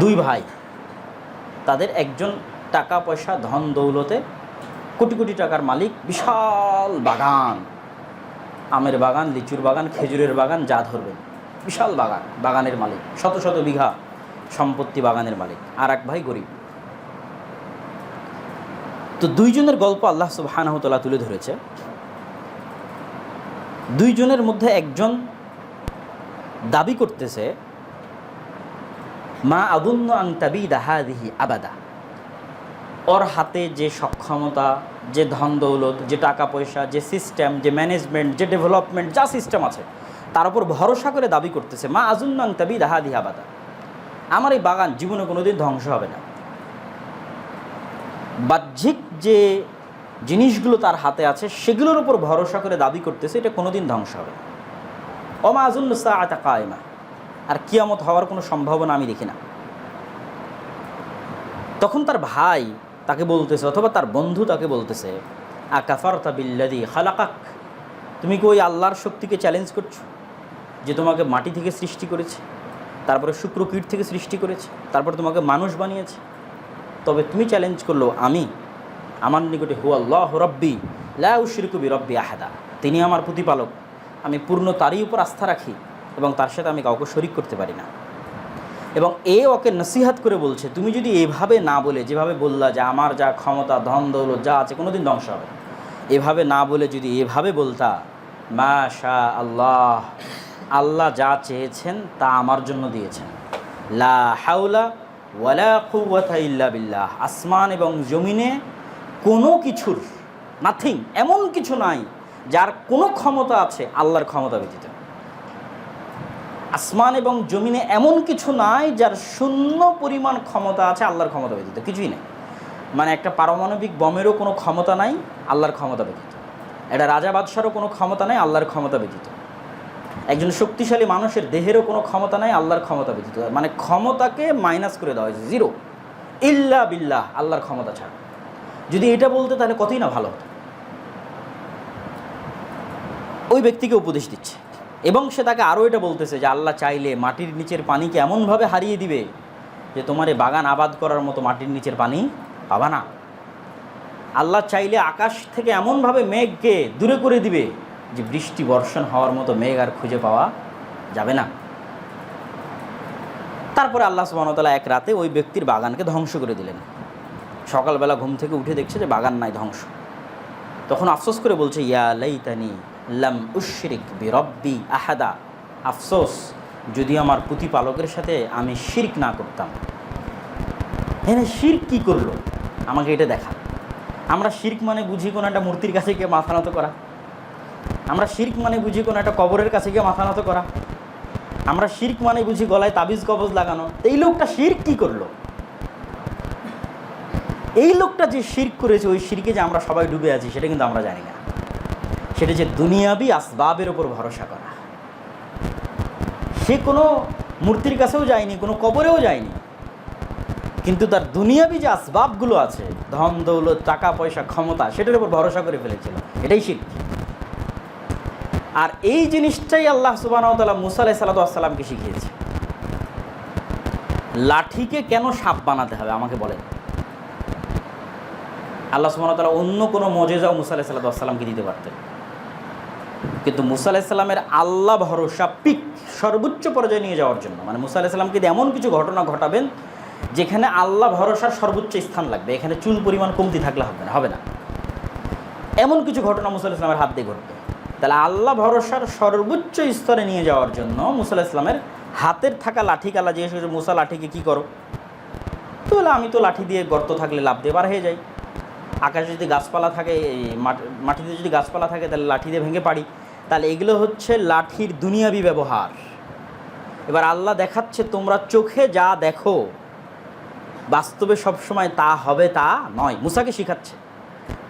দুই ভাই। তাদের একজন টাকা পয়সা, ধন দৌলতে কোটি কোটি টাকার মালিক, বিশাল বাগান। আমের বাগান, লিচুর বাগান, খেজুরের বাগান, যা ধরবেন। বিশাল বাগান, বাগানের মালিক, শত শত বিঘা সম্পত্তি বাগানের মালিক আর এক ভাই গরিব। তো দুইজনের গল্প আল্লাহ সুবাহানহতলা তুলে ধরেছে। দুইজনের মধ্যে একজন দাবি করতেছে মা আবুন্ন আং তাবি দাহাদিহি আবাদা। ওর হাতে যে সক্ষমতা, যে ধন দৌলত, যে টাকা পয়সা, যে সিস্টেম যে ম্যানেজমেন্ট যে ডেভেলপমেন্ট যা সিস্টেম আছে, তার উপর ভরসা করে দাবি করতেছে, মা আজুন্ন তাবি দাহাদিহি আবাদা। আমার এই বাগান জীবনে কোনোদিন ধ্বংস হবে না। বাহ্যিক যে জিনিসগুলো তার হাতে আছে, সেগুলোর উপর ভরসা করে দাবি করতেছে, এটা কোনোদিন ধ্বংস হবে না। অমা আজুল্লুসা আতা কায়মা। আর কিয়ামত হওয়ার কোনো সম্ভাবনা আমি দেখি না। তখন তার ভাই তাকে বলতেছে অথবা তার বন্ধু তাকে বলতেছে আকাফার বিল্লাদি খালাকাক? তুমি কি ওই আল্লাহর শক্তিকে চ্যালেঞ্জ করছ? যে তোমাকে মাটি থেকে সৃষ্টি করেছে, তারপরে শুক্রকীট থেকে সৃষ্টি করেছে, তারপর তোমাকে মানুষ বানিয়েছে। তবে তুমি চ্যালেঞ্জ করল আমি। আমার নিকটে হু আল্লাহ রব্বি, লা উশরিকু বি রব্বি আহাদা। তিনি আমার প্রতিপালক। আমি পূর্ণ তারই উপর আস্থা রাখি। এবং তার সাথে আমি কাউকে শরিক করতে পারি না। এবং এ ওকে নসিহাত করে বলছে, তুমি যদি এভাবে না বলে, যেভাবে বললা যে আমার যা ক্ষমতা, ধন, দৌলত, যা আছে কোনো দিন ধ্বংস হবে এভাবে না বলে যদি এভাবে বলতা মা শাহ আল্লাহ আল্লাহ যা চেয়েছেন তা আমার জন্য দিয়েছেন। লা হাউলা ওয়ালা কুওয়াতা ইল্লা বিল্লাহ, আসমান এবং জমিনে কোনো কিছুর নাথিং এমন কিছু নাই যার কোনো ক্ষমতা আছে, আল্লাহর ক্ষমতা ব্যতীত। আসমান এবং জমিনে এমন কিছু নাই যার শূন্য পরিমাণ ক্ষমতা আছে আল্লাহর ক্ষমতা ব্যতীত, কিছুই নেই। মানে একটা পারমাণবিক বমেরও কোনো ক্ষমতা নাই, আল্লাহর ক্ষমতা ব্যতীত। একটা রাজা বাদশারও কোনো ক্ষমতা নাই, আল্লাহর ক্ষমতা ব্যতীত। একজন শক্তিশালী মানুষের দেহেরও কোনো ক্ষমতা নাই, আল্লাহর ক্ষমতা ব্যতীত। মানে ক্ষমতাকে মাইনাস করে দেওয়া হয়েছে জিরো ইল্লা বিল্লাহ, আল্লাহর ক্ষমতা ছাড়া। যদি এটা বলতে তাহলে কতই না ভালো হতো? ওই ব্যক্তিকে উপদেশ দিচ্ছে। এবং সে তাকে আরও এটা বলতেছে যে আল্লাহ চাইলে মাটির নিচের পানিকে এমনভাবে হারিয়ে দিবে যে তোমার এই বাগান আবাদ করার মতো মাটির নিচের পানি পাবা না? আল্লাহ চাইলে আকাশ থেকে এমনভাবে মেঘকে দূরে করে দিবে যে বৃষ্টি বর্ষণ হওয়ার মতো মেঘ আর খুঁজে পাওয়া যাবে না। তারপরে আল্লাহ সুবাহতালা এক রাতে ওই ব্যক্তির বাগানকে ধ্বংস করে দিলেন। সকালবেলা ঘুম থেকে উঠে দেখছে যে বাগান নাই ধ্বংস। তখন আফসোস করে বলছে, ইয়া লাইতানি লাম উশরিক বি রব্বি আহাদা। আফসোস যদি আমার প্রতিপালকের সাথে আমি শির্ক না করতাম। হ্যাঁ শির্ক কী করল? আমাকে এটা দেখা। আমরা শির্ক মানে বুঝি কোনো একটা মূর্তির কাছে গিয়ে মাথা নত করা। আমরা শির্ক মানে বুঝি কোনো একটা কবরের কাছে গিয়ে মাথা নত করা। আমরা শির্ক মানে বুঝি গলায় তাবিজ কবজ লাগানো। এই লোকটা শির্ক কী করল? এই লোকটা যে শির্ক করেছে, ওই শির্কে যে আমরা সবাই ডুবে আছি, সেটা কিন্তু আমরা জানি না। সেটা যে দুনিয়াবি আসবাবের ওপর ভরসা করা। সে কোনো মূর্তির কাছেও যায়নি, কোনো কবরেও যায়নি। কিন্তু তার দুনিয়াবি যে আসবাবগুলো আছে, ধন, দৌলত, টাকা, পয়সা, ক্ষমতা, সেটার উপর ভরসা করে ফেলেছিল। এটাই শির্ক। আর এই জিনিসটাই আল্লাহ সুবাহতাল্লাহ মুসা আলাই শিখিয়েছে। লাঠিকে কেন সাপ বানাতে হবে, আমাকে বলেন। আল্লাহ সুমনতালা অন্য কোনো মজেজাও মুসা সাল্লাতামকে দিতে পারতেন। কিন্তু মুসা আলাহিসাল্লামের আল্লাহ ভরসা পিক সর্বোচ্চ পর্যায়ে নিয়ে যাওয়ার জন্য। মানে মুসা আলাহিসাল্লামকে কিন্তু এমন কিছু ঘটনা ঘটাবেন, যেখানে আল্লাহ ভরসার সর্বোচ্চ স্থান লাগবে, এখানে চুল পরিমাণ কমতি থাকলে হবে না হবে না। এমন কিছু ঘটনা মুসা ইসলামের হাত দিয়ে ঘটবে। তাহলে আল্লাহ ভরসার সর্বোচ্চ স্তরে নিয়ে যাওয়ার জন্য মুসা ইসলামের হাতের থাকা লাঠি কালা জিজ্ঞেস করছে মুসা, লাঠিকে কী করো? তো আমি তো লাঠি দিয়ে গর্ত থাকলে লাভ দিয়ে বার হয়ে যাই। আকাশে যদি গাছপালা থাকে মাটিতে যদি গাছপালা থাকে, তাহলে লাঠি দিয়ে ভেঙে পারি তাহলে এগুলো হচ্ছে লাঠির দুনিয়াবি ব্যবহার। এবার আল্লাহ দেখাচ্ছে, তোমরা চোখে যা দেখো, বাস্তবে সবসময় তা হবে, তা নয়। মুসাকে শিখাচ্ছে,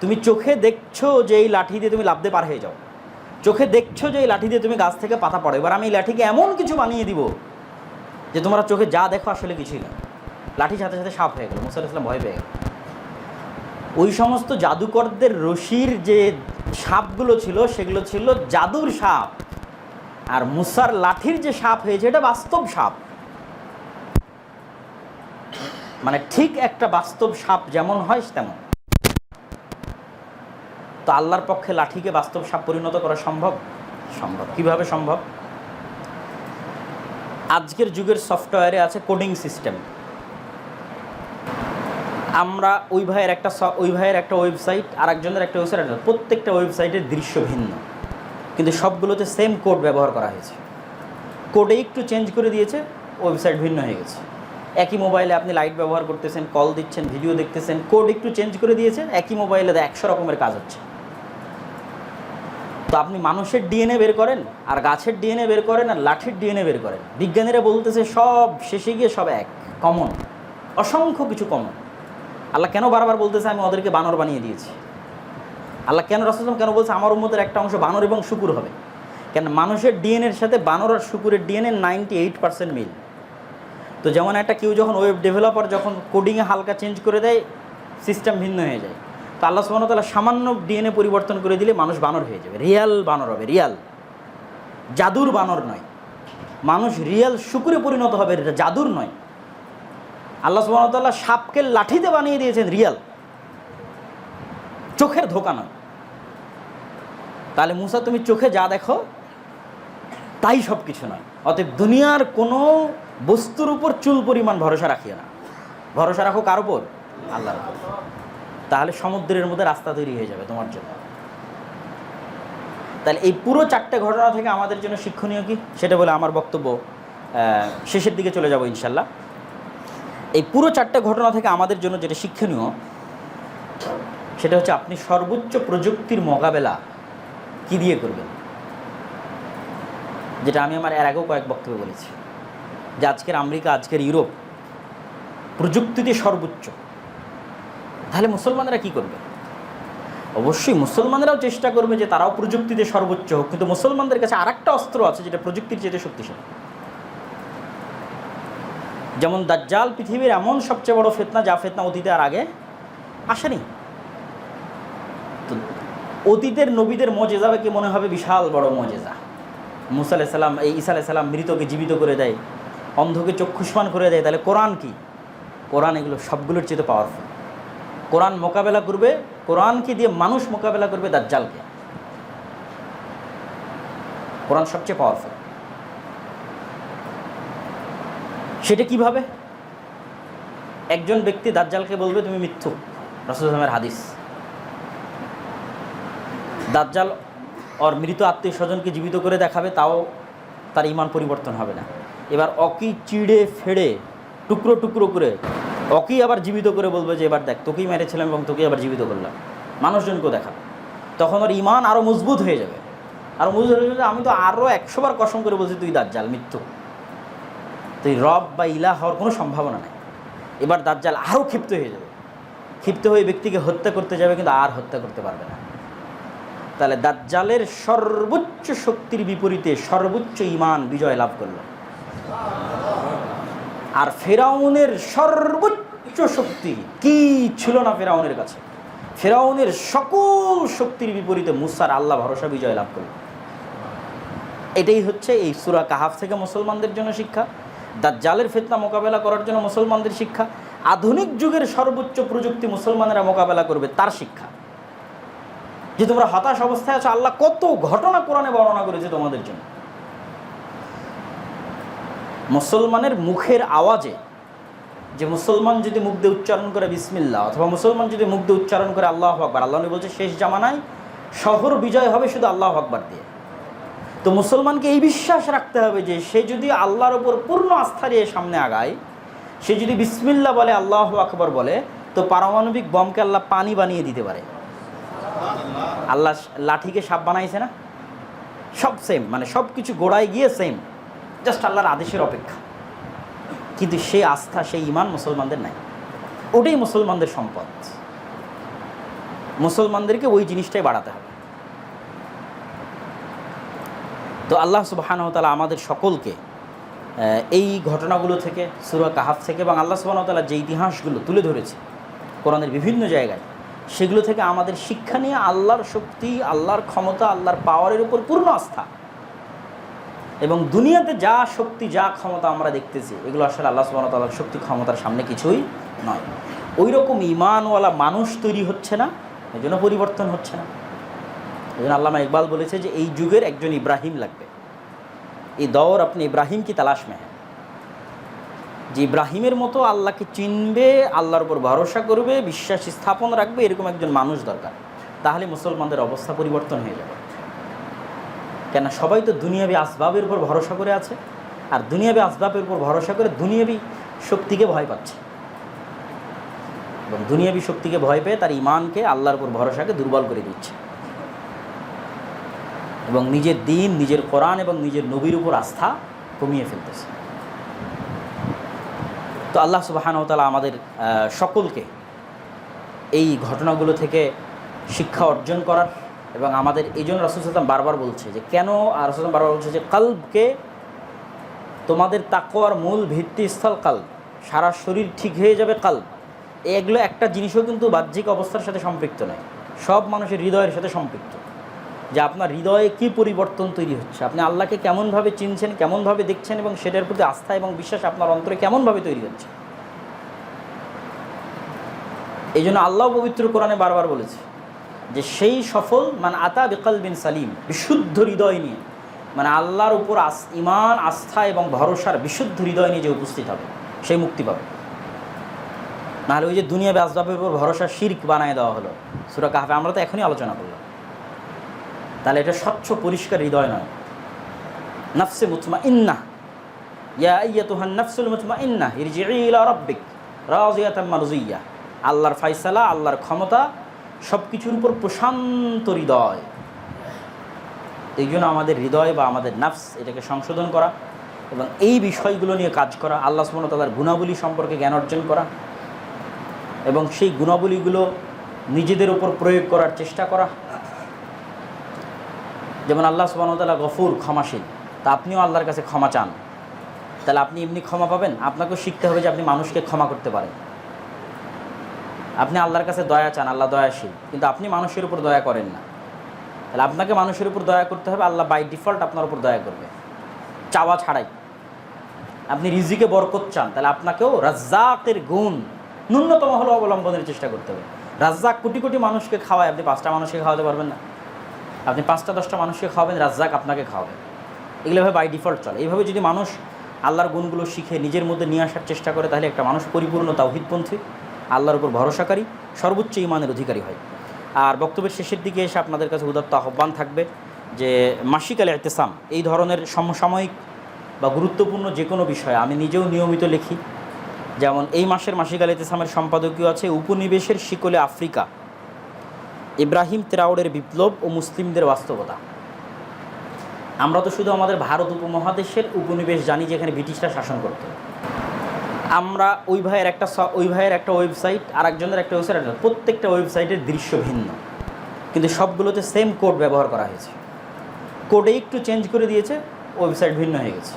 তুমি চোখে দেখছ যে এই লাঠি দিয়ে তুমি লাভতে পার হয়ে যাও। চোখে দেখছ যে এই লাঠি দিয়ে তুমি গাছ থেকে পাতা পড়ো। এবার আমি এই লাঠিকে এমন কিছু বানিয়ে দিব যে তোমরা চোখে যা দেখো, আসলে কিছুই না। লাঠির সাথে সাথে সাপ হয়ে গেল। মুসা ইসলাম ভয় পেয়ে গেল। ওই সমস্ত জাদুকরদের রশির যে সাপগুলো ছিল, সেগুলো ছিল জাদুর সাপ। আর মুসার লাঠির যে সাপ হয়েছে, এটা বাস্তব সাপ। মানে ঠিক একটা বাস্তব সাপ যেমন হয়, তেমন। তো আল্লাহর পক্ষে লাঠিকে বাস্তব সাপ পরিণত করা সম্ভব? সম্ভব। কীভাবে সম্ভব? আজকের যুগের সফটওয়্যারে আছে কোডিং সিস্টেম আমরা ওই ভাইয়ের একটা ওই ভাইয়ের একটা ওয়েবসাইট আর একজনের একটা ওয়েবসাইট প্রত্যেকটা ওয়েবসাইটের দৃশ্য ভিন্ন। কিন্তু সবগুলোতে সেম কোড ব্যবহার করা হয়েছে। কোডে একটু চেঞ্জ করে দিয়েছে ওয়েবসাইট ভিন্ন হয়ে গেছে। একই মোবাইলে আপনি লাইট ব্যবহার করতেছেন কল দিচ্ছেন ভিডিও দেখতেছেন কোড একটু চেঞ্জ করে দিয়েছেন একই মোবাইলে একশো রকমের কাজ হচ্ছে। তো আপনি মানুষের ডিএনএ বের করেন, আর গাছের ডিএনএ বের করেন, আর লাঠির ডিএনএ বের করেন। বিজ্ঞানীরা বলতেছে সব শেষে গিয়ে সব এক কমন অসংখ্য কিছু কমন আল্লাহ কেন বারবার বলতেছে আমি ওদেরকে বানর বানিয়ে দিয়েছি? আল্লাহ কেন রসম কেন বলছে আমার উম্মতের একটা অংশ বানর এবং শুকুর হবে? কেন মানুষের ডিএনএর সাথে বানর আর শুকুরের ডিএনএ নাইনটি এইট পার্সেন্ট মিল। তো যেমন একটা কেউ যখন ওয়েব ডেভেলপার যখন কোডিংয়ে হালকা চেঞ্জ করে দেয় সিস্টেম ভিন্ন হয়ে যায়। তো আল্লাহ সুবাহ তালা সামান্য ডিএনএ পরিবর্তন করে দিলে মানুষ বানর হয়ে যাবে। রিয়াল বানর হবে রিয়াল জাদুর বানর নয়। মানুষ রিয়াল শুকুরে পরিণত হবে এটা জাদুর নয়। আল্লাহ সুবাহতাল্লাহ সাপকে লাঠিতে বানিয়ে দিয়েছেন রিয়াল। চোখের ধোকা নয় তাহলে মুসা, তুমি চোখে যা দেখো, তাই সব কিছু নয়। অতএব দুনিয়ার কোনো বস্তুর উপর চুল পরিমাণ ভরসা রাখিও না। ভরসা রাখো কার উপর? আল্লাহর উপর। তাহলে সমুদ্রের মধ্যে রাস্তা তৈরি হয়ে যাবে তোমার জন্য। তাহলে এই পুরো চারটে ঘটনা থেকে আমাদের জন্য শিক্ষণীয় কি? সেটা বলে আমার বক্তব্য শেষের দিকে চলে যাব ইনশাল্লাহ। এই পুরো চারটে ঘটনা থেকে আমাদের জন্য যেটা শিক্ষণীয়, সেটা হচ্ছে আপনি সর্বোচ্চ প্রযুক্তির মোকাবেলা কি দিয়ে করবেন? যেটা আমি আমার এর আগেও কয়েক বক্তব্য বলেছি, যে আজকের আমেরিকা, আজকের ইউরোপ প্রযুক্তিতে সর্বোচ্চ। তাহলে মুসলমানরা কি করবে? অবশ্যই মুসলমানরাও চেষ্টা করবে যে তারাও প্রযুক্তিতে সর্বোচ্চ হোক, কিন্তু মুসলমানদের কাছে আরেকটা অস্ত্র আছে যেটা প্রযুক্তির চেয়ে শক্তিশালী। যেমন দাজ্জাল পৃথিবীর এমন সবচেয়ে বড় ফেতনা যা ফেতনা অতীতে আর আগে আসেনি। তো অতীতের নবীদের মজেজাবে কি মনে হবে? বিশাল বড় মজেজা। মুসা আলাইসাল্লাম এই ঈসা আলাইসাল্লাম মৃতকে জীবিত করে দেয়, অন্ধকে চক্ষুষ্মান করে দেয়। তাহলে কোরআন কি? কোরআন এগুলো সবগুলোর চেয়ে পাওয়ারফুল কোরআন মোকাবেলা করবে কোরআনকে দিয়ে মানুষ মোকাবেলা করবে? দাজ্জালকে। কোরআন সবচেয়ে পাওয়ারফুল সেটা কীভাবে? একজন ব্যক্তি দাজ্জালকে বলবে, তুমি মিথ্যু। রসুল ইসলামের হাদিস। দাজ্জাল ওর মৃত আত্মীয় স্বজনকে জীবিত করে দেখাবে, তাও তার ইমান পরিবর্তন হবে না। এবার অকি চিড়ে ফেড়ে, টুকরো টুকরো করে, অকি আবার জীবিত করে বলবে যে, এবার দেখ, তোকেই মেরেছিলাম এবং তোকেই আবার জীবিত করলাম। মানুষজনকেও দেখাবে তখন ওর ইমান আরও মজবুত হয়ে যাবে। আরও মজবুত হয়ে যাবে আমি তো আরও একশোবার কসম করে বলছি, তুই দাজ্জাল মৃত্যু তুই রব বা ইলা হওয়ার কোনো সম্ভাবনা নেই। এবার দাজ্জাল আরও ক্ষিপ্ত হয়ে যাবে। ক্ষিপ্ত হয়ে ব্যক্তিকে হত্যা করতে যাবে কিন্তু আর হত্যা করতে পারবে না। তাহলে দাজ্জালের সর্বোচ্চ শক্তির বিপরীতে সর্বোচ্চ ইমান বিজয় লাভ করল। আর ফেরাউনের সর্বোচ্চ শক্তি কি ছিল না ফেরাউনের কাছে? ফেরাউনের সকল শক্তির বিপরীতে মুসার আল্লাহ ভরসা বিজয় লাভ করল। এটাই হচ্ছে এই সুরা কাহাফ থেকে মুসলমানদের জন্য শিক্ষা। দাজ্জালের ফেতনা মোকাবেলা করার জন্য মুসলমানদের শিক্ষা, আধুনিক যুগের সর্বোচ্চ প্রযুক্তি মুসলমানেরা মোকাবেলা করবে তার শিক্ষা। যে তোমরা হতাশ অবস্থায় আছো, আল্লাহ কত ঘটনা কোরআনে বর্ণনা করেছে তোমাদের জন্য। মুসলমানের মুখের আওয়াজে, যে মুসলমান যদি দিয়ে উচ্চারণ করে বিসমিল্লা অথবা মুসলমান যদি দিয়ে উচ্চারণ করে আল্লাহ আকবর, আল্লাহ বলছে, শেষ জামানায় শহর বিজয় হবে শুধু আল্লাহ আকবর দিয়ে। তো মুসলমানকে এই বিশ্বাস রাখতে হবে যে সে যদি আল্লাহর ওপর পূর্ণ আস্থা দিয়ে সামনে আগায়, সে যদি বিসমিল্লা বলে, আল্লাহ আকবর বলে, তো পারমাণবিক বমকে আল্লাহ পানি বানিয়ে দিতে পারে। আল্লাহ লাঠিকে সাপ বানাইছে না? সব সেম মানে সব কিছু গোড়ায় গিয়ে সেম জাস্ট আল্লাহর আদেশের অপেক্ষা। কিন্তু সেই আস্থা, সেই ইমান মুসলমানদের নাই। ওটাই মুসলমানদের সম্পদ। মুসলমানদেরকে ওই জিনিসটাই বাড়াতে হবে। তো আল্লাহ সুবাহানতালা আমাদের সকলকে এই ঘটনাগুলো থেকে, সুরা কাহাফ থেকে এবং আল্লাহ সুবাহতালা যে ইতিহাসগুলো তুলে ধরেছে, কোরআনের বিভিন্ন জায়গায়, সেগুলো থেকে আমাদের শিক্ষা নিয়ে আল্লাহর শক্তি, আল্লাহর ক্ষমতা, আল্লাহর পাওয়ারের উপর পূর্ণ আস্থা। এবং দুনিয়াতে যা শক্তি, যা ক্ষমতা আমরা দেখতেছি, এগুলো আসলে আল্লাহ সুবাহ তাল্লাহ শক্তি ক্ষমতার সামনে কিছুই নয়। ওই রকম ইমানওয়ালা মানুষ তৈরি হচ্ছে না এই জন্য পরিবর্তন হচ্ছে না। এই জন্য আল্লামা ইকবাল বলেছে যে এই যুগের একজন ইব্রাহিম লাগবে। এই দৌর আপনি ইব্রাহিম কি তালাশ में যে ইব্রাহিমের মতো আল্লাহকে চিনবে, আল্লাহর উপর ভরসা করবে, বিশ্বাস স্থাপন রাখবে, এরকম একজন মানুষ দরকার। তাহলে মুসলমানদের অবস্থা পরিবর্তন হয়ে যাবে। কেন সবাই তো দুনিয়াবি আসবাবের উপর ভরসা করে আছে, আর দুনিয়াবি আসবাবের উপর ভরসা করে দুনিয়াবি শক্তিকে ভয় পাচ্ছে। এবং দুনিয়াবি শক্তিকে ভয় পেয়ে তার ইমানকে আল্লাহর উপর ভরসাকে দুর্বল করে দিচ্ছে। এবং নিজের দিন, নিজের কোরআন এবং নিজের নবীর উপর আস্থা কমিয়ে ফেলতেছে। তো আল্লাহ সুবাহানতালা আমাদের সকলকে এই ঘটনাগুলো থেকে শিক্ষা অর্জন করার এবং আমাদের এই জন্য রসুল বারবার বলছে যে, কেন আর রসুল বারবার বলছে যে, কাল্বকে তোমাদের তাকোয়ার মূল ভিত্তিস্থল কাল সারা শরীর ঠিক হয়ে যাবে কাল এগুলো একটা জিনিসও কিন্তু বাহ্যিক অবস্থার সাথে সম্পৃক্ত নয়। সব মানুষের হৃদয়ের সাথে সম্পৃক্ত। যে আপনার হৃদয়ে কী পরিবর্তন তৈরি হচ্ছে? আপনি আল্লাহকে কেমনভাবে চিনছেন, কেমনভাবে দেখছেন এবং সেটার প্রতি আস্থা এবং বিশ্বাস আপনার অন্তরে কেমনভাবে তৈরি হচ্ছে? এই জন্য আল্লাহ পবিত্র কোরআনে বারবার বলেছে যে সেই সফল মানে আতা বেকাল বিন সালিম, বিশুদ্ধ হৃদয় নিয়ে মানে আল্লাহর উপর আস ইমান আস্থা এবং ভরসার বিশুদ্ধ হৃদয় নিয়ে যে উপস্থিত হবে, সেই মুক্তি পাবে। নাহলে ওই যে দুনিয়া আসবাবের উপর ভরসা শির্ক বানায় দেওয়া হলো। সুরা কাহাবে আমরা তো এখনই আলোচনা করলাম। তাহলে এটা স্বচ্ছ, পরিষ্কার হৃদয় নয়। নফসে মুতমা ইন্না ইয়া ইয়া তুহান নফসুল মুতমা ইন্না ইলা মারজিয়া। আল্লাহর ফাইসালা আল্লাহর ক্ষমতা সব কিছুর উপর প্রশান্ত হৃদয়। এই জন্য আমাদের হৃদয় বা আমাদের নাফস এটাকে সংশোধন করা এবং এই বিষয়গুলো নিয়ে কাজ করা, আল্লাহ ওয়া তাআলার গুণাবলী সম্পর্কে জ্ঞান অর্জন করা এবং সেই গুণাবলীগুলো নিজেদের উপর প্রয়োগ করার চেষ্টা করা। যেমন আল্লাহ সুবাহতাল্লাহ গফুর, ক্ষমাশীল। তা আপনিও আল্লাহর কাছে ক্ষমা চান। তাহলে আপনি এমনি ক্ষমা পাবেন? আপনাকেও শিখতে হবে যে আপনি মানুষকে ক্ষমা করতে পারেন। আপনি আল্লাহর কাছে দয়া চান, আল্লাহ দয়াশীল। কিন্তু আপনি মানুষের উপর দয়া করেন না। তাহলে আপনাকে মানুষের উপর দয়া করতে হবে, আল্লাহ বাই ডিফল্ট আপনার উপর দয়া করবে। চাওয়া ছাড়াই। আপনি রিজিকে বরকত চান, তাহলে আপনাকেও রাজ্জাকের গুণ ন্যূনতম হলো অবলম্বনের চেষ্টা করতে হবে। রাজ্জাক কোটি কোটি মানুষকে খাওয়ায়, আপনি পাঁচটা মানুষকে খাওয়াতে পারবেন না। আপনি পাঁচটা, দশটা মানুষকে খাওয়াবেন, রাজ্জাক আপনাকে খাওয়াবেন এগুলো ভাবে বাই ডিফল্ট চলে। এইভাবে যদি মানুষ আল্লাহর গুণগুলো শিখে নিজের মধ্যে নিয়ে আসার চেষ্টা করে, তাহলে একটা মানুষ পরিপূর্ণ তাওহিদপন্থী, আল্লাহর উপর ভরসাকারী, সর্বোচ্চ ইমানের অধিকারী হয়। আর বক্তব্যের শেষের দিকে এসে আপনাদের কাছে উদাত্ত আহ্বান থাকবে যে মাসিক আল এতেসাম এই ধরনের সমসাময়িক বা গুরুত্বপূর্ণ যে কোনো বিষয়ে আমি নিজেও নিয়মিত লিখি। যেমন, এই মাসের মাসিক আল এতেসামের সম্পাদকীয় আছে উপনিবেশের শিকলে আফ্রিকা। ইব্রাহিম তেরাউডের বিপ্লব ও মুসলিমদের বাস্তবতা। আমরা তো শুধু আমাদের ভারত উপমহাদেশের উপনিবেশ জানি যেখানে ব্রিটিশরা শাসন করতো। আমরা ওই ভাইয়ের একটা ওই ভাইয়ের একটা ওয়েবসাইট আর একজনের একটা ওয়েবসাইট প্রত্যেকটা ওয়েবসাইটের দৃশ্য ভিন্ন। কিন্তু সবগুলোতে সেম কোড ব্যবহার করা হয়েছে। কোডে একটু চেঞ্জ করে দিয়েছে, ওয়েবসাইট ভিন্ন হয়ে গেছে।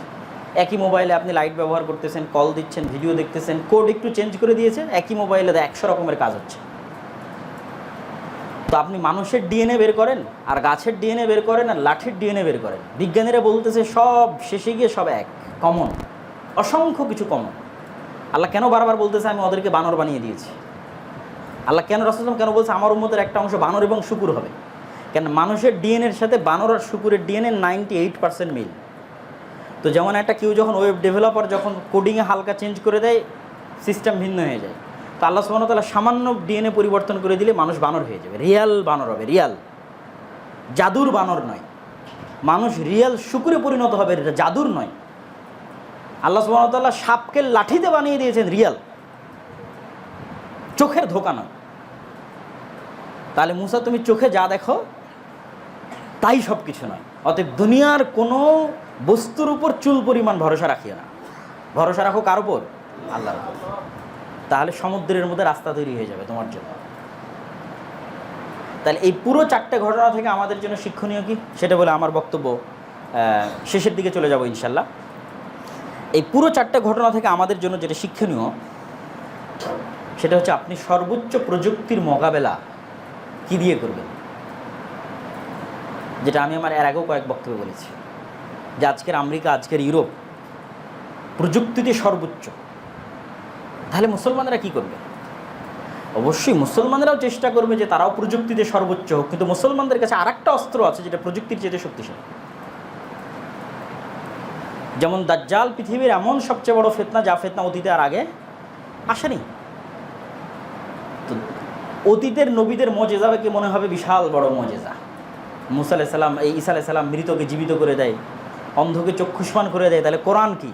একই মোবাইলে আপনি লাইট ব্যবহার করতেছেন কল দিচ্ছেন ভিডিও দেখতেছেন কোড একটু চেঞ্জ করে দিয়েছে, একই মোবাইলে একশো রকমের কাজ হচ্ছে। আপনি মানুষের ডিএনএ বের করেন, আর গাছের ডিএনএ বের করেন, আর লাঠির ডিএনএ বের করেন। বিজ্ঞানীরা বলতেছে সব শেষে গিয়ে সব এক কমন অসংখ্য কিছু কমন আল্লাহ কেন বারবার বলতেছে আমি ওদেরকে বানর বানিয়ে দিয়েছি? আল্লাহ কেন রসুলাম কেন বলছে আমার উম্মতের একটা অংশ বানর এবং শুকুর হবে? কেন মানুষের ডিএনএর সাথে বানর আর শুকুরের ডিএনএ নাইনটি এইট পার্সেন্ট মিল। তো যেমন একটা কেউ যখন ওয়েব ডেভেলপার যখন কোডিংয়ে হালকা চেঞ্জ করে দেয় সিস্টেম ভিন্ন হয়ে যায়। আল্লাহ তাআলা সামান্য ডিএনএ পরিবর্তন করে দিলে মানুষ বানর হয়ে যাবে। রিয়াল বানর হবে, রিয়াল। জাদুর বানর নয়। মানুষ রিয়াল শুকুরে পরিণত হবে, এটা জাদুর নয়। আল্লাহ তাআলা সাপকে লাঠিতে বানিয়ে দিয়েছেন, রিয়াল। চোখের ধোকা নয়। তাহলে মুসা, তুমি চোখে যা দেখো, তাই সব কিছু নয়। অতএব দুনিয়ার কোনো বস্তুর উপর চুল পরিমাণ ভরসা রাখিও না। ভরসা রাখো কার উপর? আল্লাহর উপর। তাহলে সমুদ্রের মধ্যে রাস্তা তৈরি হয়ে যাবে তোমার জন্য। তাহলে এই পুরো চারটে ঘটনা থেকে আমাদের জন্য শিক্ষণীয় কি? সেটা বলে আমার বক্তব্য শেষের দিকে চলে যাব ইনশাল্লাহ এই পুরো চারটে ঘটনা থেকে আমাদের জন্য যেটা শিক্ষণীয়, সেটা হচ্ছে আপনি সর্বোচ্চ প্রযুক্তির মোকাবেলা কি দিয়ে করবেন? যেটা আমি আমার এর আগেও কয়েক বক্তব্য বলেছি। যে আজকের আমেরিকা, আজকের ইউরোপ প্রযুক্তিতে সর্বোচ্চ। তাহলে মুসলমানরা কি করবে? অবশ্যই মুসলমানরাও চেষ্টা করবে যে তারাও প্রযুক্তিতে সর্বোচ্চ হোক, কিন্তু মুসলমানদের কাছে আর একটা অস্ত্র আছে যেটা প্রযুক্তির চেয়ে শক্তিশালী। যেমন দাজ্জাল পৃথিবীর এমন সবচেয়ে বড় ফেতনা, যা ফেতনা অতীতে আর আগে আসেনি। অতীতের নবীদের মজেজা কি মনে হবে? বিশাল বড় মজেজা। মুসা আলাইসাল্লাম এই ঈসা আলাইসাল্লাম মৃতকে জীবিত করে দেয়, অন্ধকে চক্ষুষ্মান করে দেয়। তাহলে কোরআন কি?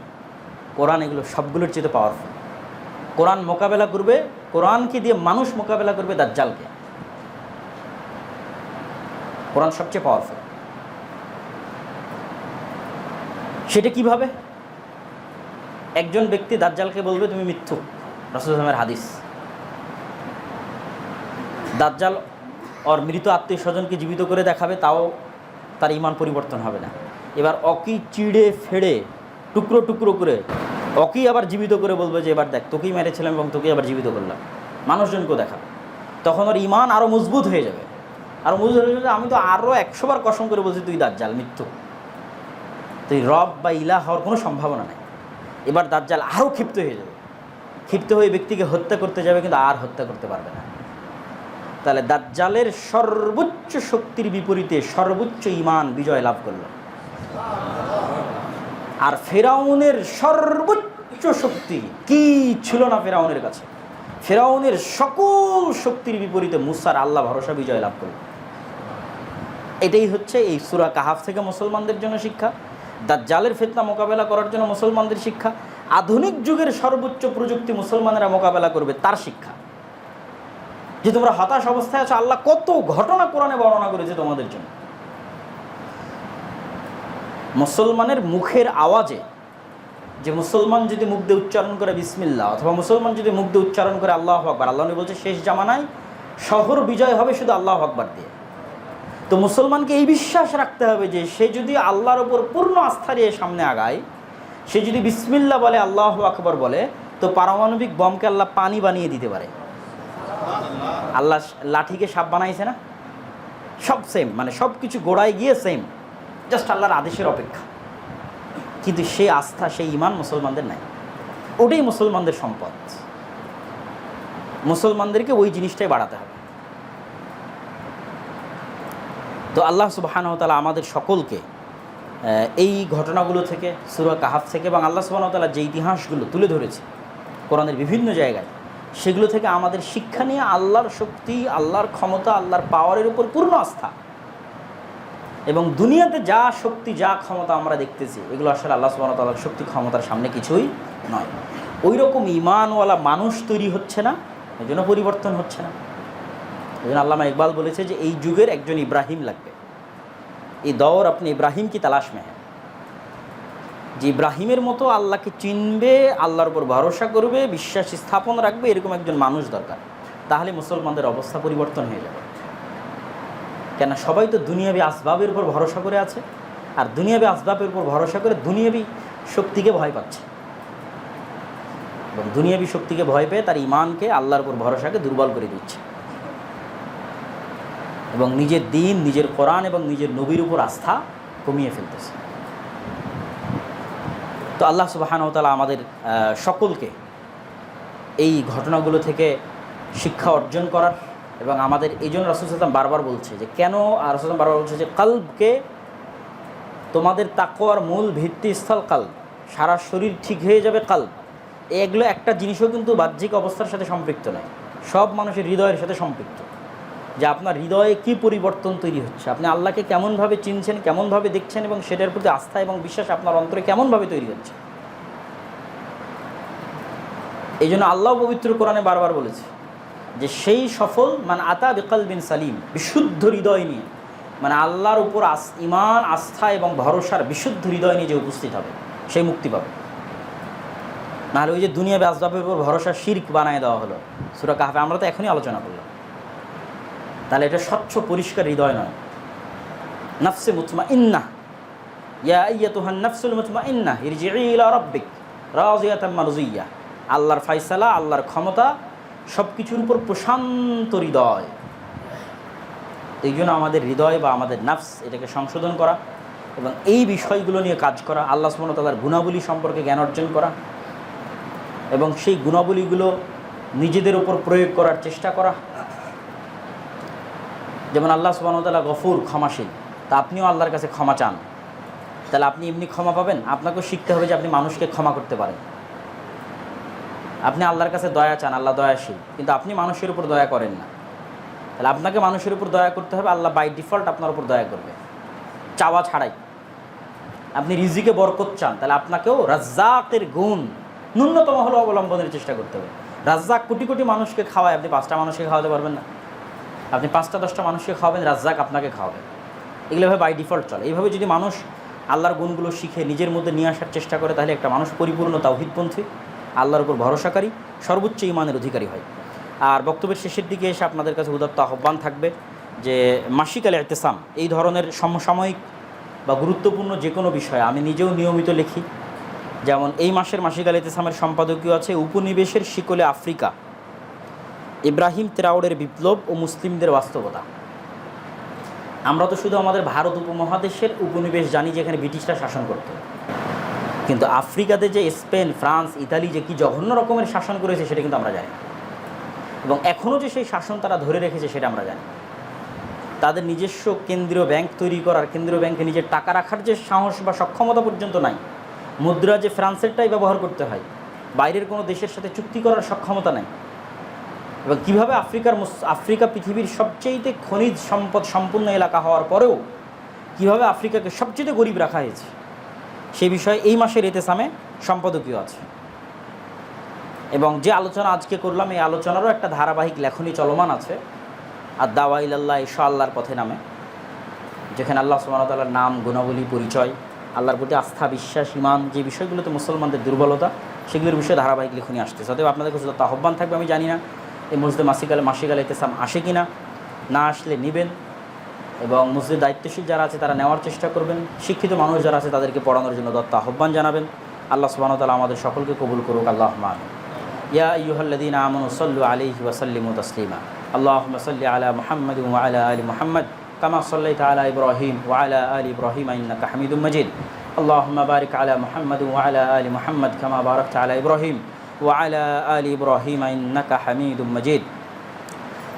কোরআন এগুলো সবগুলোর চেয়ে পাওয়ারফুল কোরআন মোকাবেলা করবে, কোরআনকে দিয়ে মানুষ মোকাবেলা করবে দাজ্জালকে। কোরআন সবচেয়ে পাওয়ারফুল সেটা কীভাবে? একজন ব্যক্তি দাজ্জালকে বলবে, তুমি মিথ্যু। রসুলের হাদিস। দাজ্জাল ওর মৃত আত্মীয় স্বজনকে জীবিত করে দেখাবে, তাও তার ইমান পরিবর্তন হবে না। এবার অকি চিড়ে ফেড়ে টুকরো টুকরো করে অকি আবার জীবিত করে বলবে যে, এবার দেখ, তোকেই মেরেছিলাম এবং তোকেই আবার জীবিত করলাম। মানুষজনকেও দেখাবে তখন ওর ইমান আরও মজবুত হয়ে যাবে। আর মজবুত হয়ে যাবে, আমি তো আরও একশোবার কসম করে বলছি, তুই দাজ্জাল, মৃত্যু। তুই রব বা ইলা হওয়ার কোনো সম্ভাবনা নেই। এবার দাজ্জাল আরও ক্ষিপ্ত হয়ে যাবে। ক্ষিপ্ত হয়ে ব্যক্তিকে হত্যা করতে যাবে, কিন্তু আর হত্যা করতে পারবে না। তাহলে দাজ্জালের সর্বোচ্চ শক্তির বিপরীতে সর্বোচ্চ ইমান বিজয় লাভ করল। আর ফেরাউনের সর্বোচ্চ শক্তি কি ছিল না ফেরাউনের কাছে? ফেরাউনের সকল শক্তির বিপরীতে মুসার আল্লাহ ভরসা বিজয় লাভ করল এটাই হচ্ছে এই সুরা কাহাফ থেকে মুসলমানদের জন্য শিক্ষা, দাজ্জালের ফেতনা মোকাবেলা করার জন্য মুসলমানদের শিক্ষা, আধুনিক যুগের সর্বোচ্চ প্রযুক্তি মুসলমানেরা মোকাবেলা করবে তার শিক্ষা। যে তোমরা হতাশ অবস্থায় আছো, আল্লাহ কত ঘটনা কোরআনে বর্ণনা করেছে তোমাদের জন্য। মুসলমানের মুখের আওয়াজে, যে মুসলমান যদি মুখ দিয়ে উচ্চারণ করে বিসমিল্লা অথবা মুসলমান যদি মুখ দিয়ে উচ্চারণ করে আল্লাহ আকবর, আল্লাহ নবী বলছে শেষ জামানায় শহর বিজয় হবে শুধু আল্লাহ আকবর দিয়ে। তো মুসলমানকে এই বিশ্বাস রাখতে হবে যে সে যদি আল্লাহর ওপর পূর্ণ আস্থা দিয়ে সামনে আগায়, সে যদি বিসমিল্লা বলে, আল্লাহ আকবর বলে, তো পারমাণবিক বমকে আল্লাহ পানি বানিয়ে দিতে পারে। আল্লাহ লাঠিকে সাপ বানাইছে না? সব সেম মানে সব কিছু গোড়ায় গিয়ে সেম জাস্ট আল্লাহর আদেশের অপেক্ষা। কিন্তু সেই আস্থা, সেই ইমান মুসলমানদের নাই। ওটাই মুসলমানদের সম্পদ। মুসলমানদেরকে ওই জিনিসটাই বাড়াতে হবে। তো আল্লাহ সুবাহানতালা আমাদের সকলকে এই ঘটনাগুলো থেকে, সুরা কাহাফ থেকে এবং আল্লাহ সুবাহতালা যে ইতিহাসগুলো তুলে ধরেছে, কোরআনের বিভিন্ন জায়গায়, সেগুলো থেকে আমাদের শিক্ষা নিয়ে আল্লাহর শক্তি, আল্লাহর ক্ষমতা, আল্লাহর পাওয়ারের উপর পূর্ণ আস্থা। এবং দুনিয়াতে যা শক্তি, যা ক্ষমতা আমরা দেখতেছি, এগুলো আসলে আল্লাহ সুবাহ তাল্লার শক্তি, ক্ষমতার সামনে কিছুই নয়। ওই রকম ইমানওয়ালা মানুষ তৈরি হচ্ছে না এই জন্য পরিবর্তন হচ্ছে না। এই জন্য আল্লামা ইকবাল বলেছে যে, এই যুগের একজন ইব্রাহিম লাগবে। এই দৌর আপনি ইব্রাহিম কি তালাশ মেহে যে ইব্রাহিমের মতো আল্লাহকে চিনবে, আল্লাহর উপর ভরসা করবে, বিশ্বাস স্থাপন রাখবে, এরকম একজন মানুষ দরকার। তাহলে মুসলমানদের অবস্থা পরিবর্তন হয়ে যাবে। কেন সবাই তো দুনিয়াবি আসবাবের উপর ভরসা করে আছে, আর দুনিয়াবি আসবাবের উপর ভরসা করে দুনিয়াবি শক্তিকে ভয় পাচ্ছে। এবং দুনিয়াবি শক্তিকে ভয় পেয়ে তার ইমানকে আল্লাহর উপর ভরসাকে দুর্বল করে দিচ্ছে। এবং নিজের দিন, নিজের কোরআন এবং নিজের নবীর উপর আস্থা কমিয়ে ফেলতেছে। তো আল্লাহ সুবাহানতালা আমাদের সকলকে এই ঘটনাগুলো থেকে শিক্ষা অর্জন করার এবং আমাদের এই জন্য রসুলাম বারবার বলছে যে, কেন? আর রসুলাম বারবার বলছে যে, কাল্বকে তোমাদের তাকোয়ার মূল ভিত্তিস্থল কাল। সারা শরীর ঠিক হয়ে যাবে কাল। এগুলো একটা জিনিসও কিন্তু বাহ্যিক অবস্থার সাথে সম্পৃক্ত নয়। সব মানুষের হৃদয়ের সাথে সম্পৃক্ত। যে আপনার হৃদয়ে কি পরিবর্তন তৈরি হচ্ছে, আপনি আল্লাহকে কেমনভাবে চিনছেন, কেমনভাবে দেখছেন এবং সেটার প্রতি আস্থা এবং বিশ্বাস আপনার অন্তরে কেমনভাবে তৈরি হচ্ছে? এই জন্য আল্লাহ পবিত্র কোরআনে বারবার বলেছে যে সেই সফল মানে আতা বিকাল বিন সালিম, বিশুদ্ধ হৃদয় নিয়ে মানে আল্লাহর উপর আস ইমান আস্থা এবং ভরসার বিশুদ্ধ হৃদয় নিয়ে যে উপস্থিত হবে, সেই মুক্তি পাবে। নাহলে ওই যে দুনিয়া আসবাবের উপর ভরসা শির্ক বানায় দেওয়া হলো। সুরা কাহাবে আমরা তো এখনই আলোচনা করলাম। তাহলে এটা স্বচ্ছ, পরিষ্কার হৃদয় নয়। নফসে মুতমা ইন্না ইয়া ইয়া তুহান নফসুল মুতমা ইন্না ইরজিলা রব্বিক রাজিয়াতাম মারজিয়া আল্লাহর ফাইসালা, আল্লাহর ক্ষমতা সব কিছুর উপর প্রশান্ত হৃদয়। এই জন্য আমাদের হৃদয় বা আমাদের নাফস এটাকে সংশোধন করা এবং এই বিষয়গুলো নিয়ে কাজ করা, আল্লাহ সুমনতালার গুণাবলী সম্পর্কে জ্ঞান অর্জন করা এবং সেই গুণাবলীগুলো নিজেদের ওপর প্রয়োগ করার চেষ্টা করা। যেমন আল্লাহ সুবাহতাল্লাহ গফুর, ক্ষমাশীল। তা আপনিও আল্লাহর কাছে ক্ষমা চান। তাহলে আপনি এমনি ক্ষমা পাবেন? আপনাকেও শিখতে হবে যে আপনি মানুষকে ক্ষমা করতে পারেন। আপনি আল্লাহর কাছে দয়া চান, আল্লাহ দয়াশীল, কিন্তু আপনি মানুষের উপর দয়া করেন না। তাহলে আপনাকে মানুষের উপর দয়া করতে হবে, আল্লাহ বাই ডিফল্ট আপনার উপর দয়া করবে। চাওয়া ছাড়াই। আপনি রিজিকে বরকত চান, তাহলে আপনাকেও রাজ্জাকের গুণ ন্যূনতম হলো অবলম্বনের চেষ্টা করতে হবে। রাজ্জাক কোটি কোটি মানুষকে খাওয়ায়, আপনি পাঁচটা মানুষকে খাওয়াতে পারবেন না। আপনি পাঁচটা, দশটা মানুষকে খাওয়াবেন, রাজ্জাক আপনাকে খাওয়াবে। এগুলোভাবে বাই ডিফল্ট চলে। এইভাবে যদি মানুষ আল্লাহর গুণগুলো শিখে নিজের মধ্যে নিয়ে আসার চেষ্টা করে, তাহলে একটা মানুষ পরিপূর্ণ তাওহিদপন্থী আল্লাহর উপর ভরসাকারী, সর্বোচ্চ ইমানের অধিকারী হয়। আর বক্তব্যের শেষের দিকে এসে আপনাদের কাছে উদাত্ত আহ্বান থাকবে যে মাসিক আল এতেসাম এই ধরনের সমসাময়িক বা গুরুত্বপূর্ণ যে কোনো বিষয়ে আমি নিজেও নিয়মিত লিখি। যেমন, এই মাসের মাসিক আল এতেসামের সম্পাদকীয় আছে উপনিবেশের শিকলে আফ্রিকা। ইব্রাহিম তেরাউডের বিপ্লব ও মুসলিমদের বাস্তবতা। আমরা তো শুধু আমাদের ভারত উপমহাদেশের উপনিবেশ জানি যেখানে ব্রিটিশরা শাসন করত। কিন্তু আফ্রিকাতে যে স্পেন, ফ্রান্স, ইতালি যে কি জঘন্য রকমের শাসন করেছে সেটা কিন্তু আমরা জানি এবং এখনও যে সেই শাসন তারা ধরে রেখেছে সেটা আমরা জানি তাদের নিজস্ব কেন্দ্রীয় ব্যাংক তৈরি করার, কেন্দ্রীয় ব্যাংকে নিজের টাকা রাখার যে সাহস বা সক্ষমতা পর্যন্ত নাই। মুদ্রা যে ফ্রান্সেরটাই ব্যবহার করতে হয়, বাইরের কোনো দেশের সাথে চুক্তি করার সক্ষমতা নেই। এবং কীভাবে আফ্রিকার আফ্রিকা পৃথিবীর সবচেয়েতে খনিজ সম্পদ সম্পূর্ণ এলাকা হওয়ার পরেও কীভাবে আফ্রিকাকে সবচেয়ে গরিব রাখা হয়েছে? সেই বিষয়ে এই মাসের এতেসামে সম্পাদকীয় আছে। এবং যে আলোচনা আজকে করলাম, এই আলোচনারও একটা ধারাবাহিক লেখনী চলমান আছে। আর দাওয়া ইল্লাহ ঈশা আল্লাহর পথে নামে। যেখানে আল্লাহ সুবাহতাল্লাহর নাম, গুণাবলী, পরিচয়, আল্লাহর প্রতি আস্থা, বিশ্বাস ইমান যে বিষয়গুলোতে মুসলমানদের দুর্বলতা, সেগুলোর বিষয়ে ধারাবাহিক লেখনী আসতেছে। অতএব আপনাদের কাছে যত আহ্বান থাকবে, আমি জানি না, এই মসজিদে মাসিকালে মাসিকালে ইতেসাম আসে কি না না আসলে নেবেন। এবং মসজিদ দায়িত্বশীল যারা আছে তারা নেওয়ার চেষ্টা করবেন। শিক্ষিত মানুষ যারা আছে তাদেরকে পড়ানোর জন্য দত্ত আহ্বান জানাবেন। আল্লাহ সুবাহ তালা আমাদের সকলকে কবুল করুক। আল্লাহ মান ইয়া ইয়ুহল্লাদিন আমন সল্লু আলি ওয়াসাল্লিম তসলিমা। আল্লাহ সাল্লি আলা মোহাম্মদ আলা আলী মোহাম্মদ, কামা সাল্লাই আলা ইব্রাহিম ওয়ালা আলী ইব্রাহিম আইনাক হামিদুম মজিদ। আল্লাহ বারিক আলা মোহাম্মদ ওয়ালা আলী মোহাম্মদ, কামা বারক আলা ইব্রাহিম ওয়ালা আলী ইব্রাহিম আইনাক হামিদুম মজিদ।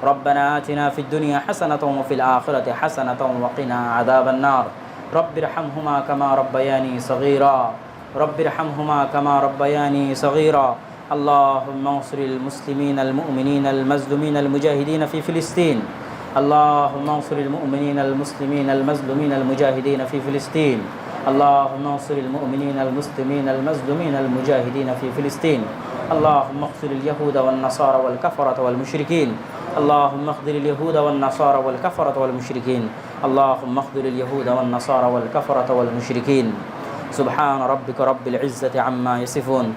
ربنا آتنا في الدنيا حسنة وفي الآخرة حسنة وقنا عذاب النار. رب ارحمهما كما ربياني صغيرا. رب ارحمهما كما ربياني صغيرا. اللهم انصر المسلمين المؤمنين المظلومين المجاهدين في فلسطين. اللهم انصر المؤمنين المسلمين المظلومين المجاهدين في فلسطين. اللهم انصر المؤمنين المسلمين المظلومين المجاهدين في فلسطين. اللهم اغفر اليهود والنصارى والكفرة والمشركين. اللهم اخذل اليهود والنصارى والكفرة والمشركين. اللهم اخذل اليهود والنصارى والكفرة والمشركين. سبحان ربك رب العزة عما يصفون.